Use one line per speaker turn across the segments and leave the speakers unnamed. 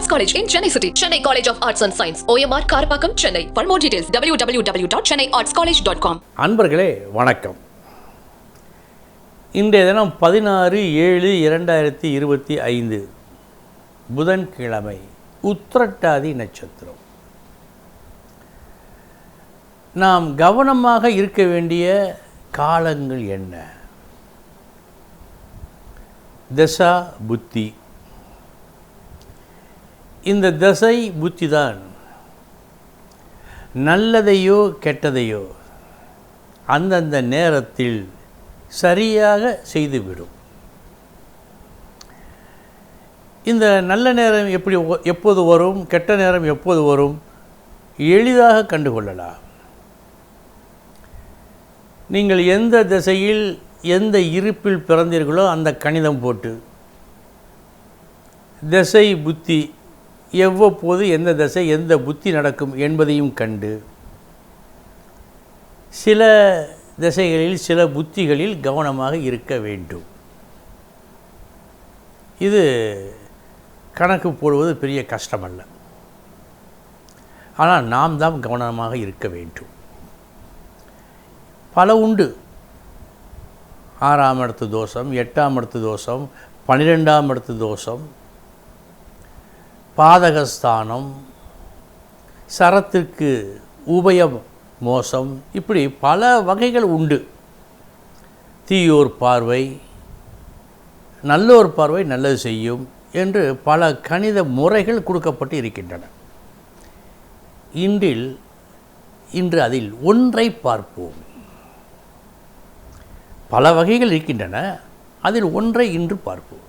Arts college in Chennai city Chennai college of arts and science OMR Karapakkam Chennai for more details W W W dot Chennai arts college dot com
அன்பர்களே வணக்கம் இன்றைய தினம் பதினாறு ஏழு இரண்டாயிரத்தி இருபத்தி ஐந்து புதன்கிழமை உத்திரட்டாதி நட்சத்திரம் நாம் கவனமாக இருக்க வேண்டிய காலங்கள் என்ன தசா புத்தி இந்த தசை புத்தி தான் நல்லதையோ கெட்டதையோ அந்தந்த நேரத்தில் சரியாக செய்துவிடும். இந்த நல்ல நேரம் எப்படி ஒ- எப்போது வரும் கெட்ட நேரம் எப்போது வரும் எளிதாக கண்டுகொள்ளலாம். நீங்கள் எந்த திசையில் எந்த இருப்பில் பிறந்தீர்களோ அந்த கணிதம் போட்டு திசை புத்தி எவ்வப்போது எந்த திசை எந்த புத்தி நடக்கும் என்பதையும் கண்டு சில திசைகளில் சில புத்திகளில் கவனமாக இருக்க வேண்டும். இது கணக்கு போடுவது பெரிய கஷ்டமல்ல. ஆனால் நாம் தான் கவனமாக இருக்க வேண்டும். பல உண்டு. ஆறாம் இடத்து தோஷம் எட்டாம் இடத்து தோஷம் பன்னிரெண்டாம் இடத்து தோஷம் பாதகஸ்தானம் சரத்திற்கு உபயம் மோசம் இப்படி பல வகைகள் உண்டு. தீயோர் பார்வை நல்லோர் பார்வை நல்லது செய்யும் என்று பல கணித முறைகள் கொடுக்கப்பட்டு இருக்கின்றன. இன்றில் இன்று அதில் ஒன்றை பார்ப்போம். பல வகைகள் இருக்கின்றன அதில் ஒன்றை இன்று பார்ப்போம்.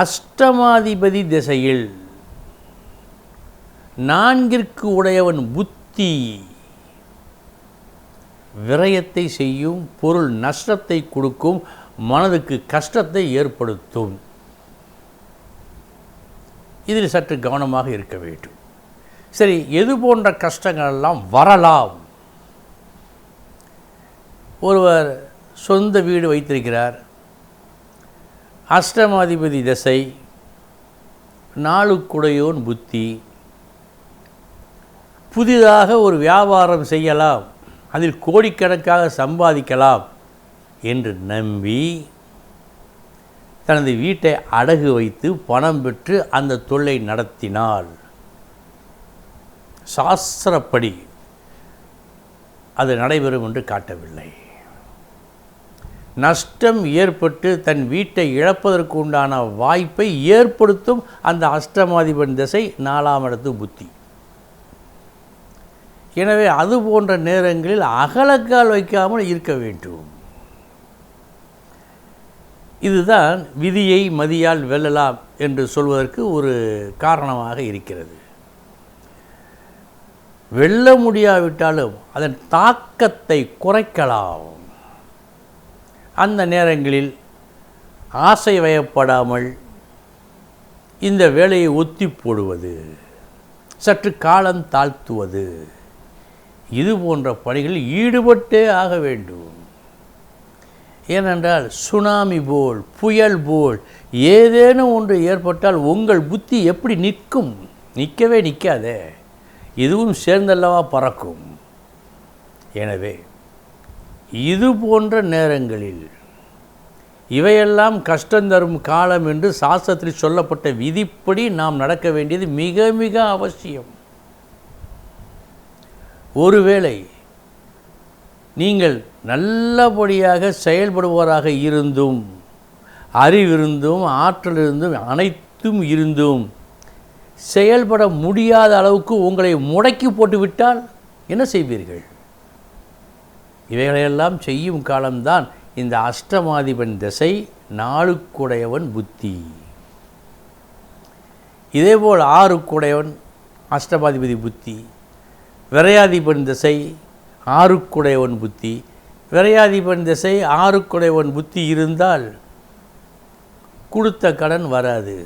அஷ்டமாதிபதி திசையில் நான்கிற்கு உடையவன் புத்தி. விரயத்தை செய்யும் பொருள் நஷ்டத்தை கொடுக்கும் மனதுக்கு கஷ்டத்தை ஏற்படுத்தும். இதில் சற்று கவனமாக இருக்க வேண்டும். சரி எது போன்ற கஷ்டங்களெல்லாம் வரலாம்? ஒருவர் சொந்த வீடு வைத்திருக்கிறார். அஷ்டமாதிபதி திசை நாளுக்குடையோன் புத்தி புதிதாக ஒரு வியாபாரம் செய்யலாம் அதில் கோடிக்கணக்காக சம்பாதிக்கலாம் என்று நம்பி தனது வீட்டை அடகு வைத்து பணம் பெற்று அந்த தொல்லை நடத்தினால் சாஸ்திரப்படி அது நடைபெறும் என்று காட்டவில்லை. நஷ்டம் ஏற்பட்டு தன் வீட்டை இழப்பதற்கு உண்டான வாய்ப்பை ஏற்படுத்தும் அந்த அஷ்டமாதிபன் திசை நாலாம் இடத்து புத்தி. எனவே அது போன்ற நேரங்களில் அகலக்கால் வைக்காமல் இருக்க வேண்டும். இதுதான் விதியை மதியால் வெல்லலாம் என்று சொல்வதற்கு ஒரு காரணமாக இருக்கிறது. வெல்ல முடியாவிட்டாலும் அதன் தாக்கத்தை குறைக்கலாம். அந்த நேரங்களில் ஆசை வயப்படாமல் இந்த வேலையை ஒத்தி போடுவது சற்று காலம் தாழ்த்துவது இது போன்ற பணிகளில் ஈடுபட்டே ஆக வேண்டும். ஏனென்றால் சுனாமி போல் புயல் போல் ஏதேனும் ஒன்று ஏற்பட்டால் உங்கள் புத்தி எப்படி நிற்கும்? நிற்கவே நிற்காதே. இதுவும் சேர்ந்தல்லவா பறக்கும். எனவே இது போன்ற நேரங்களில் இவையெல்லாம் கஷ்டம் தரும் காலம் என்று சாஸ்திரத்தில் சொல்லப்பட்ட விதிப்படி நாம் நடக்க வேண்டியது மிக மிக அவசியம். ஒருவேளை நீங்கள் நல்லபடியாக செயல்படுவோராக இருந்தும் அறிவிருந்தும் ஆற்றல் இருந்தும் அனைத்தும் இருந்தும் செயல்பட முடியாத அளவுக்கு உங்களை முடக்கி போட்டுவிட்டால் என்ன செய்வீர்கள்? இவைகளையெல்லாம் செய்யும் காலம்தான் இந்த அஷ்டமாதிபன் திசை நாளுக்குடையவன் புத்தி. இதேபோல் ஆறுக்குடையவன் அஷ்டமாதிபதி புத்தி விரையாதிபன் திசை ஆறுக்குடையவன் புத்தி. விரையாதிபன் திசை ஆறுக்குடையவன் புத்தி இருந்தால் கொடுத்த கடன் வராது.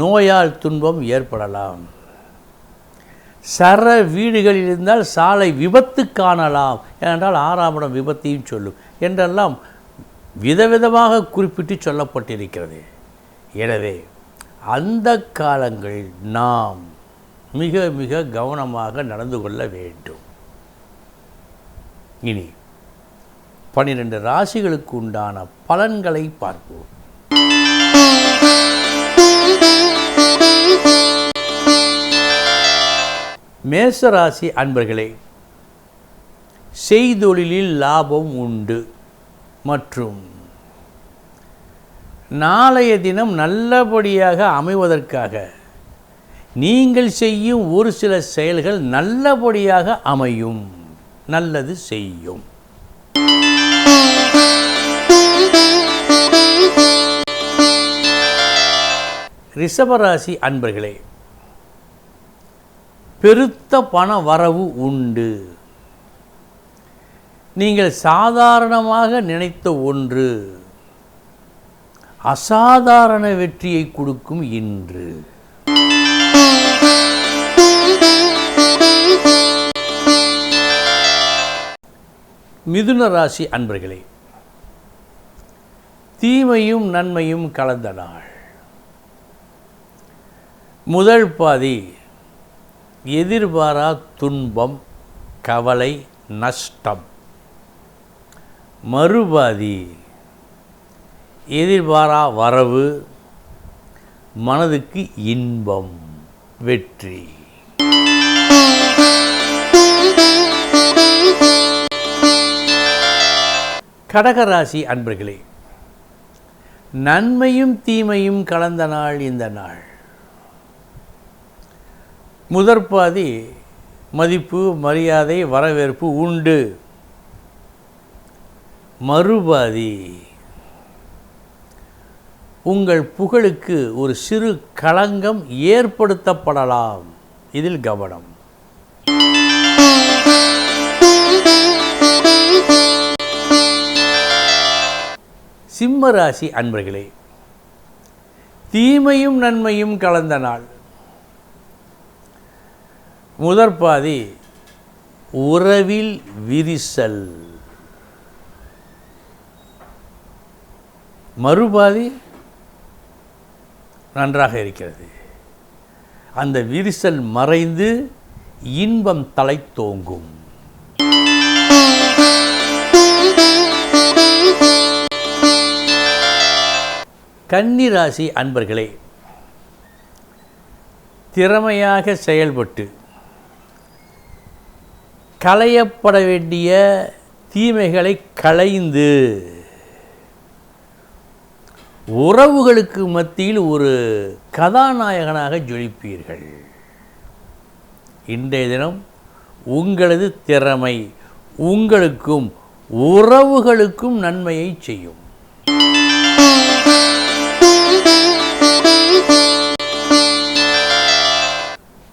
நோயால் துன்பம் ஏற்படலாம். சர வீடுகளில் இருந்தால் சாலை விபத்து காணலாம். ஏனென்றால் ஆறாம் இடம் விபத்தையும் சொல்லும். என்றெல்லாம் விதவிதமாக குறிப்பிட்டு சொல்லப்பட்டிருக்கிறது. எனவே அந்த காலங்களில் நாம் மிக மிக கவனமாக நடந்து கொள்ள வேண்டும். இனி பன்னிரண்டு ராசிகளுக்கு உண்டான பலன்களை பார்ப்போம். மேசராசி அன்பர்களே செய்தொழிலில் லாபம் உண்டு. மற்றும் நாளைய தினம் நல்லபடியாக அமைவதற்காக நீங்கள் செய்யும் ஒரு சில செயல்கள் நல்லபடியாக அமையும். நல்லது செய்யும். ரிஷபராசி அன்பர்களே பெருத்த பண வரவு உண்டு. நீங்கள் சாதாரணமாக நினைத்த ஒன்று அசாதாரண வெற்றியை கொடுக்கும் இன்று. மிதுன ராசி அன்பர்களே தீமையும் நன்மையும் கலந்த நாள். முதல் பாதி எதிர்பாரா துன்பம் கவலை நஷ்டம். மறுபாதி எதிர்பாரா வரவு மனதுக்கு இன்பம் வெற்றி. கடகராசி அன்பர்களே நன்மையும் தீமையும் கலந்த நாள் இந்த நாள். முதற்பாதி மதிப்பு மரியாதை வரவேற்பு உண்டு. மறுபாதி. உங்கள் புகழுக்கு ஒரு சிறு களங்கம் ஏற்படுத்தப்படலாம். இதில் கவனம். சிம்ம ராசி அன்பர்களே தீமையும் நன்மையும் கலந்த நாள். முதற்பாதி உறவில் விரிசல். மறுபாதி நன்றாக இருக்கிறது. அந்த விரிசல் மறைந்து இன்பம் தலைத்தோங்கும் கன்னிராசி அன்பர்களே திறமையாக செயல்பட்டு களையப்பட வேண்டிய தீமைகளை களைந்து உறவுகளுக்கு மத்தியில் ஒரு கதாநாயகனாக ஜொலிப்பீர்கள். இன்றைய தினம் உங்களது திறமை உங்களுக்கும் உறவுகளுக்கும் நன்மையை செய்யும்.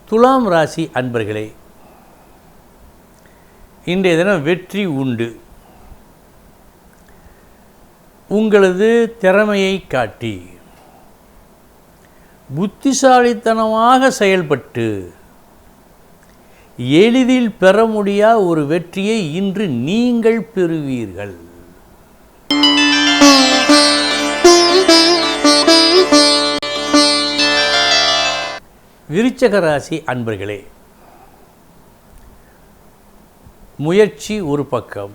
துலாம் ராசி அன்பர்களே இன்றைய தினம் வெற்றி உண்டு. உங்களது திறமையை காட்டி புத்திசாலித்தனமாக செயல்பட்டு எளிதில் பெற முடியாத ஒரு வெற்றியை இன்று நீங்கள் பெறுவீர்கள். விருச்சக ராசி அன்பர்களே முயற்சி ஒரு பக்கம்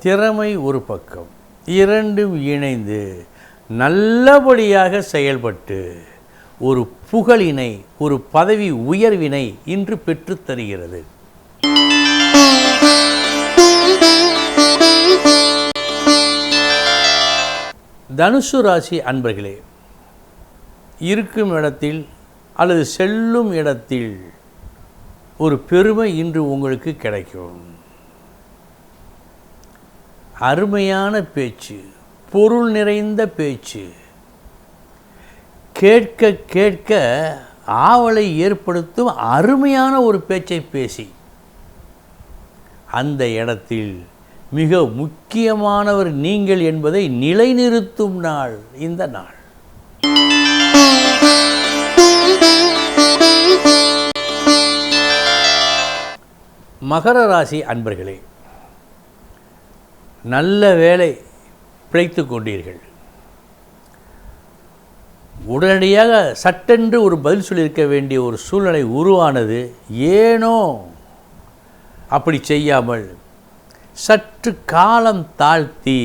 திறமை ஒரு பக்கம் இரண்டும் இணைந்து நல்லபடியாக செயல்பட்டு ஒரு புகழினை ஒரு பதவி உயர்வினை இன்று பெற்று தருகிறது. தனுசு ராசி அன்பர்களே இருக்கும் இடத்தில் அல்லது செல்லும் இடத்தில் ஒரு பெருமை இன்று உங்களுக்கு கிடைக்கும். அருமையான பேச்சு பொருள் நிறைந்த பேச்சு. கேட்க கேட்க ஆவலை ஏற்படுத்தும் அருமையான ஒரு பேச்சை பேசி. அந்த இடத்தில் மிக முக்கியமானவர் நீங்கள் என்பதை நிலைநிறுத்தும் நாள் இந்த நாள். மகர ராசி அன்பர்களே நல்ல வேலை பிழைத்து கொண்டீர்கள். உடனடியாக சட்டென்று ஒரு பதில் சொல்லியிருக்க வேண்டிய ஒரு சூழ்நிலை உருவானது. ஏனோ அப்படி செய்யாமல் சற்று காலம் தாழ்த்தி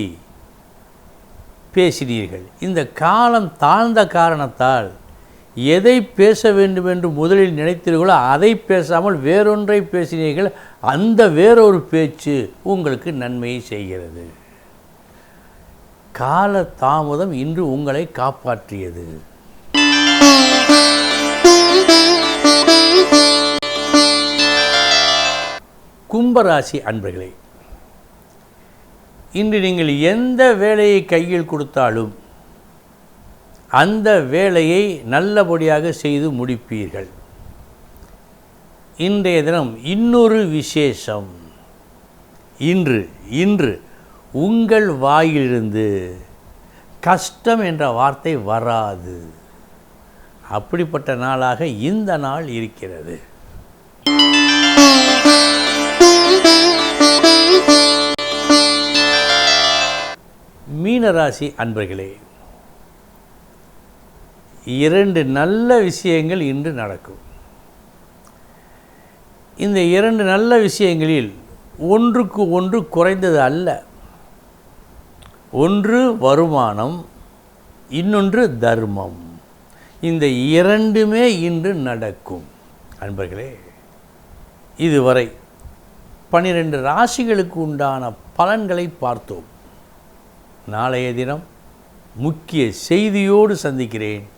பேசினீர்கள். இந்த காலம் தாழ்ந்த காரணத்தால் எதை பேச வேண்டும் என்று முதலில் நினைத்தீர்களோ அதை பேசாமல் வேறொன்றை பேசினீர்கள் அந்த வேறொரு பேச்சு உங்களுக்கு நன்மையை செய்கிறது. கால தாமதம் இன்று உங்களை காப்பாற்றியது. கும்பராசி அன்பர்களே இன்று நீங்கள் எந்த வேலையை கையில் கொடுத்தாலும் அந்த வேலையை நல்லபடியாக செய்து முடிப்பீர்கள். இன்றைய தினம் இன்னொரு விசேஷம். இன்று இன்று உங்கள் வாயிலிருந்து கஷ்டம் என்ற வார்த்தை வராது. அப்படிப்பட்ட நாளாக இந்த நாள் இருக்கிறது. மீனராசி அன்பர்களே இரண்டு நல்ல விஷயங்கள் இன்று நடக்கும். இந்த இரண்டு நல்ல விஷயங்களில் ஒன்றுக்கு ஒன்று குறைந்தது அல்ல. ஒன்று வருமானம் இன்னொன்று தர்மம். இந்த இரண்டுமே இன்று நடக்கும். அன்பர்களே இதுவரை பன்னிரண்டு ராசிகளுக்கு உண்டான பலன்களை பார்த்தோம். நாளைய தினம் முக்கிய செய்தியோடு சந்திக்கிறேன்.